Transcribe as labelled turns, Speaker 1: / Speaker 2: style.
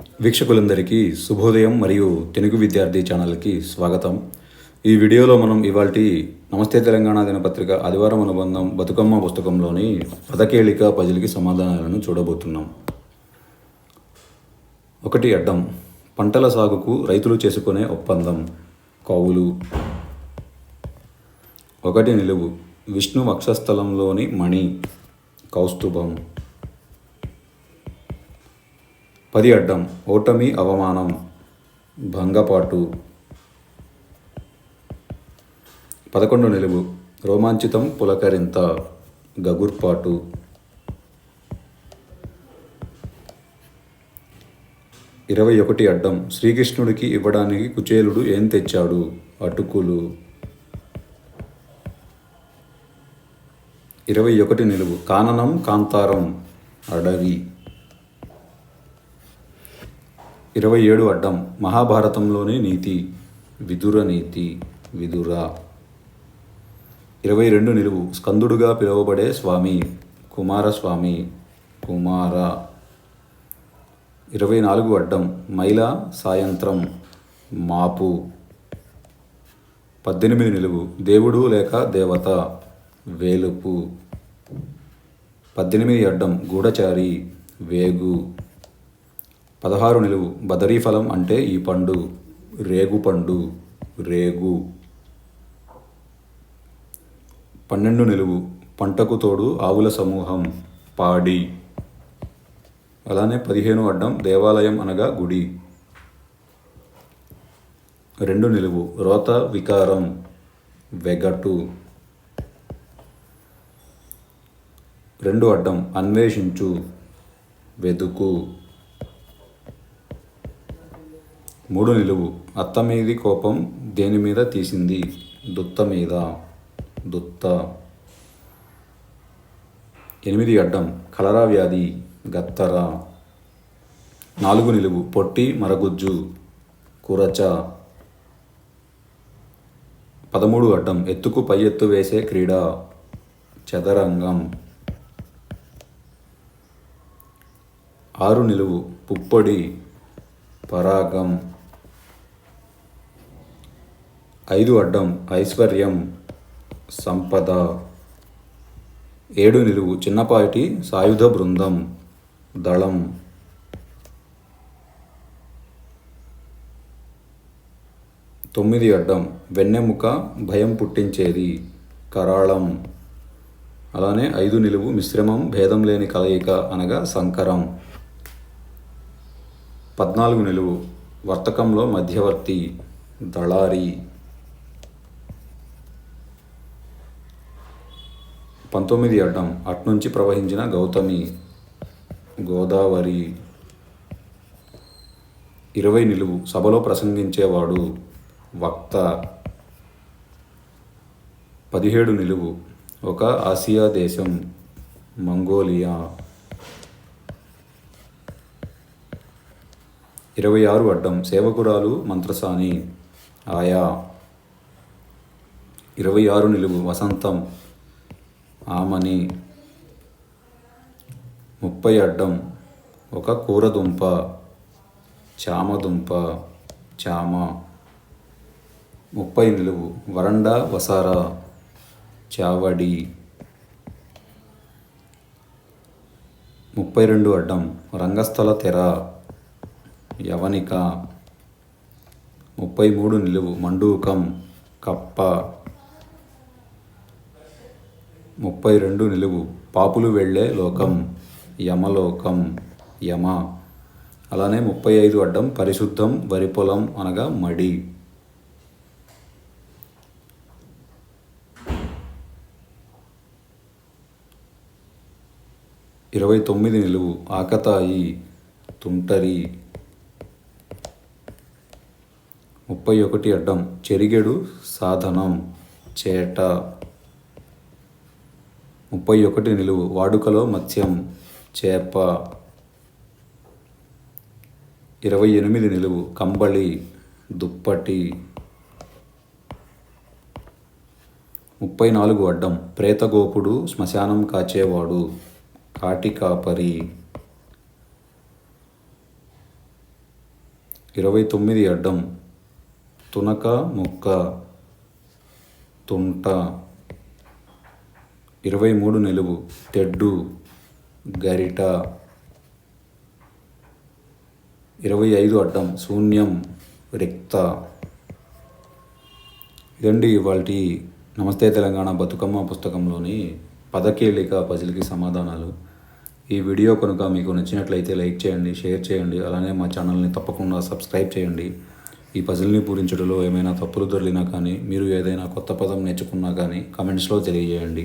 Speaker 1: వీక్షకులందరికీ శుభోదయం మరియు తెలుగు విద్యార్థి ఛానల్కి స్వాగతం. ఈ వీడియోలో మనం ఇవాల్టి నమస్తే తెలంగాణ దినపత్రిక ఆదివారం అనుబంధం బతుకమ్మ పుస్తకంలోని పదకేళిక పజిల్కి సమాధానాలను చూడబోతున్నాం. ఒకటి అడ్డం పంటల సాగుకు రైతులు చేసుకునే ఒప్పందం. కౌలు. ఒకటి నిలువు విష్ణు వక్షస్థలంలోని మణి. కౌస్తుభం. పది అడ్డం ఓటమి అవమానం భంగపాటు. పదకొండు నిలువు రోమాంచితం పులకరింత గగుర్పాటు. ఇరవై ఒకటి అడ్డం శ్రీకృష్ణుడికి ఇవ్వడానికి కుచేలుడు ఏం తెచ్చాడు? అటుకులు. ఇరవై ఒకటి నిలువు కాననం కాంతారం అడవి. ఇరవై ఏడు అడ్డం మహాభారతంలోని నీతి విదుర నీతి విదుర. ఇరవై రెండు నిలువు స్కందుడుగా పిలువబడే స్వామి కుమారస్వామి కుమార. ఇరవై నాలుగు అడ్డం మైల సాయంత్రం మాపు. పద్దెనిమిది నిలువు దేవుడు లేక దేవత వేలుపు. పద్దెనిమిది అడ్డం గూఢచారి వేగు. పదహారు నిలువు. బదరీ ఫలం అంటే ఈ పండు. రేగు పండు. రేగు. పన్నెండు నిలువు. పంటకు తోడు ఆవుల సమూహం. పాడి. అలానే పదిహేను అడ్డం దేవాలయం అనగా గుడి. రెండు నిలువు. రోత వికారం. వెగటు. రెండు అడ్డం. అన్వేషించు. వెదుకు. మూడు నిలువు. అత్త మీది కోపం దేని మీద తీసింది? దుత్త మీద దుత్త. ఎనిమిది అడ్డం. కలరా వ్యాధి. గత్తర. నాలుగు నిలువు. పొట్టి మరగుజ్జు. కురచ. పదమూడు అడ్డం. ఎత్తుకు పై ఎత్తు వేసే క్రీడ. చదరంగం. ఆరు నిలువు. పుప్పొడి. పరాగం. ఐదు అడ్డం ఐశ్వర్యం సంపద. ఏడు నిలువు చిన్నపాటి సాయుధ బృందం దళం. తొమ్మిది అడ్డం వెన్నెముక భయం పుట్టించేది కరాళం. అలానే ఐదు నిలువు మిశ్రమం భేదం లేని కలయిక అనగా సంకరం. పద్నాలుగు నిలువు వర్తకంలో మధ్యవర్తి దళారి. పంతొమ్మిది అడ్డం అట్నుంచి ప్రవహించిన గౌతమి గోదావరి ఇరవై నిలువు సభలో ప్రసంగించేవాడు వక్త. పదిహేడు నిలువు ఒక ఆసియా దేశం మంగోలియా. ఇరవై ఆరు అడ్డం సేవకురాలు మంత్రసాని ఆయా. ఇరవై ఆరు నిలువు వసంతం ఆమని. ముప్పై అడ్డం ఒక కూరదుంప చామదుంప చామ. ముప్పై నిలువు వరండా వసారా చావడి. ముప్పై రెండు అడ్డం రంగస్థల తెర యవనిక. ముప్పై మూడు నిలువు మండూకం కప్ప. ముప్పై రెండు నిలువు. పాపులు వెళ్ళే లోకం యమలోకం యమ. అలానే ముప్పై ఐదు అడ్డం పరిశుద్ధం వరి పొలం అనగా మడి. ఇరవై తొమ్మిది నిలువు. ఆకతాయి తుంటరి. ముప్పై ఒకటి అడ్డం. చెరిగెడు సాధనం చేట. ముప్పై ఒకటి నిలువు. వాడుకలో మత్స్యం చేప ఇరవై ఎనిమిది నిలువు. కంబళి దుప్పటి ముప్పై నాలుగు అడ్డం. ప్రేతగోపుడు శ్మశానం కాచేవాడు. కాటి కాపరి ఇరవై తొమ్మిది అడ్డం. తునక ముక్క తుంట ఇరవై మూడు నిలువు తెడ్డు గరిట ఇరవై ఐదు అడ్డం శూన్యం రిక్త. ఇదండి ఇవాళ నమస్తే తెలంగాణ బతుకమ్మ పుస్తకంలోని పదకేళిక పజిల్కి సమాధానాలు. ఈ వీడియో కనుక మీకు నచ్చినట్లయితే లైక్ చేయండి షేర్ చేయండి అలానే మా ఛానల్ని తప్పకుండా సబ్స్క్రైబ్ చేయండి. ఈ పజిల్ని పూరించడంలో ఏమైనా తప్పులు దొరికినా కానీ మీరు ఏదైనా కొత్త పదం నేర్చుకున్నా కానీ కమెంట్స్లో తెలియజేయండి.